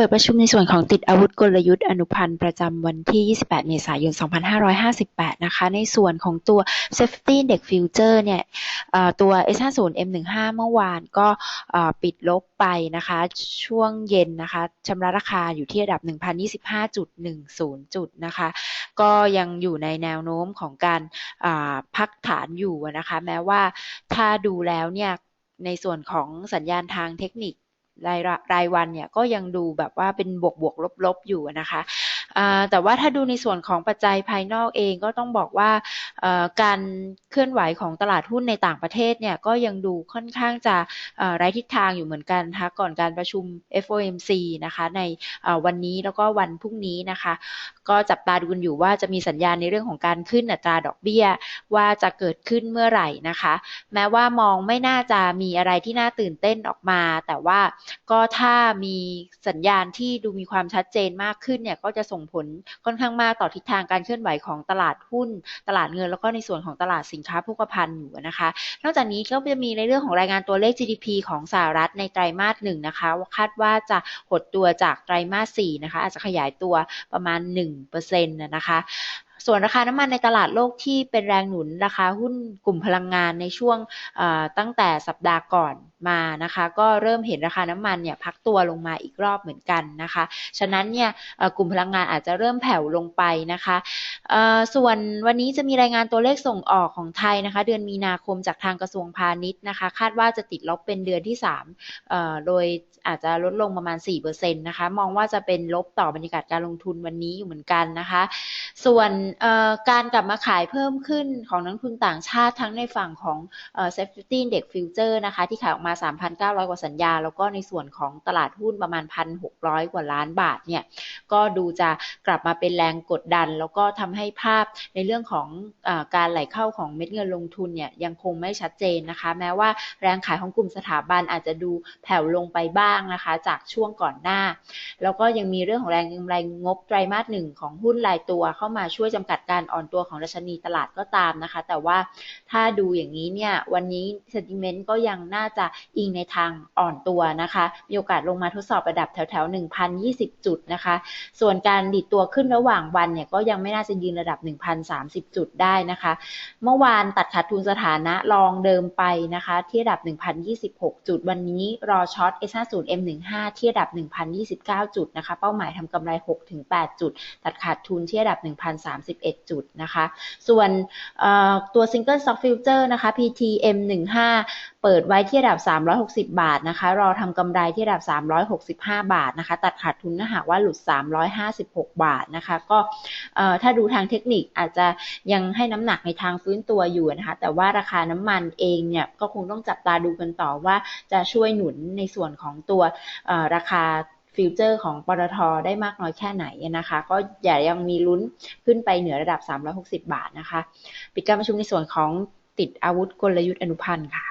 ปิดประชุมในส่วนของติดอาวุธกลยุทธ์อนุพันธ์ประจำวันที่ 28 เมษายน 2558 นะคะ ในส่วนของตัว Safety Index Future เนี่ยตัว S50 M15 เมื่อวานก็ปิดลบไปนะคะ ช่วงเย็นนะคะชำระราคาอยู่ที่ระดับ 1,025.10 จุดนะคะ ก็ยังอยู่ในแนวโน้มของการพักฐานอยู่นะคะ แม้ว่าถ้าดูแล้วเนี่ยในส่วนของสัญญาณทางเทคนิค รายรายวันเนี่ยก็ยังดูแบบว่าเป็นบวกบวกลบลบอยู่นะคะแต่ว่าถ้าดูในส่วนของปัจจัยภายนอกเองก็ต้องบอกว่าการเคลื่อนไหวของตลาดหุ้นในต่างประเทศเนี่ยก็ยังดูค่อนข้างจะไร้ทิศทางอยู่เหมือนกันนะคะก่อนการประชุม FOMC นะคะในวันนี้แล้วก็วันพรุ่งนี้นะคะ ก็จับตาดูกันอยู่ว่าจะมีสัญญาณในเรื่องของการขึ้นอัตราดอกเบี้ย ว่าจะเกิดขึ้นเมื่อไหร่นะคะ แม้ว่ามองไม่น่าจะมีอะไรที่น่าตื่นเต้นออกมา แต่ว่าก็ถ้ามีสัญญาณที่ดูมีความชัดเจนมากขึ้นเนี่ยก็จะส่งผลค่อนข้างมากต่อทิศทางการเคลื่อนไหวของตลาดหุ้น ตลาดเงินแล้วก็ในส่วนของตลาดสินค้าโภคภัณฑ์อยู่นะคะ นอกจากนี้ก็จะมีในเรื่องของรายงานตัวเลข GDP ของสหรัฐในไตรมาสหนึ่งนะคะคาดว่าจะหดตัวจากไตรมาสสี่นะคะอาจจะขยายตัวประมาณ1นะคะส่วนราคาน้ำมันในตลาดโลกที่เป็นแรงหนุนราคาหุ้นกลุ่มพลังงานในช่วงตั้งแต่สัปดาห์ก่อน มานะคะ ก็เริ่มเห็นราคาน้ำมันเนี่ยพักตัวลงมาอีกรอบเหมือนกันนะคะ ฉะนั้นเนี่ยกลุ่มพลังงานอาจจะเริ่มแผ่วลงไปนะคะส่วนวันนี้จะมีรายงานตัวเลขส่งออกของไทยนะคะ เดือนมีนาคมจากทางกระทรวงพาณิชย์นะคะ คาดว่าจะติดลบเป็นเดือนที่3โดยอาจจะลดลงประมาณ4%นะคะ มองว่าจะเป็นลบต่อบรรยากาศการลงทุนวันนี้อยู่เหมือนกันนะคะ ส่วนการกลับมาขายเพิ่มขึ้นของนักทุนต่างชาติทั้งในฝั่งของ Safety Index Future นะคะ ที่ขายออกมา3,900 กว่าสัญญา แล้วก็ในส่วนของตลาดหุ้นประมาณ 1,600 กว่าล้านบาทเนี่ยก็ดูจะกลับมาเป็นแรงกดดัน แล้วก็ทำให้ภาพในเรื่องของอการไหลเข้าของเม็ดเงินลงทุนเนี่ยยังคงไม่ชัดเจนนะคะ แม้ว่าแรงขายของกลุ่มสถาบันอาจจะดูแผ่วลงไปบ้างนะคะ จากช่วงก่อนหน้า แล้วก็ยังมีเรื่องของแรงกำไรงบไตรมาสหนึ่งของหุ้นรายตัวเข้ามาช่วยจำกัดการอ่อนตัวของดัชนีตลาดก็ตามนะคะ แต่ว่าถ้าดูอย่างนี้เนี่ยวันนี้เซนติเมนต์ก็ยังน่าจะอิงในทางอ่อนตัวนะคะ มีโอกาสลงมาทดสอบระดับแถวแถว1,020 จุดนะคะ ส่วนการดิดตัวขึ้นระหว่างวันเนี่ยก็ยังไม่น่าจะยืนระดับ 1,030 จุดได้นะคะ เมื่อวานตัดขาดทุนสถานะลองเดิมไปนะคะ ที่ระดับ 1,026 จุด วันนี้รอช็อต S50 M15 ที่ระดับ 1,029 จุดนะคะ เป้าหมายทำกำไร 6-8 จุด ตัดขาดทุนที่ระดับ 1,031 จุดนะคะ ส่วนตัว Single Stock Future นะคะ PTM 15 เปิดไว้ที่ระดับ360 บาทนะคะ รอทำกำไรที่ระดับ 365 บาทนะคะ ตัดขาดทุนถ้าหากว่าหลุด 356 บาทนะคะ ก็ถ้าดูทางเทคนิคอาจจะยังให้น้ำหนักในทางฟื้นตัวอยู่นะคะ แต่ว่าราคาน้ำมันเองเนี่ยก็คงต้องจับตาดูกันต่อว่าจะช่วยหนุนในส่วนของตัวราคาฟิวเจอร์ของปตทได้มากน้อยแค่ไหนนะคะ ก็อย่ายังมีลุ้นขึ้นไปเหนือระดับ 360 บาทนะคะ ปิดการประชุมในส่วนของติดอาวุธกลยุทธ์อนุพันธ์ค่ะ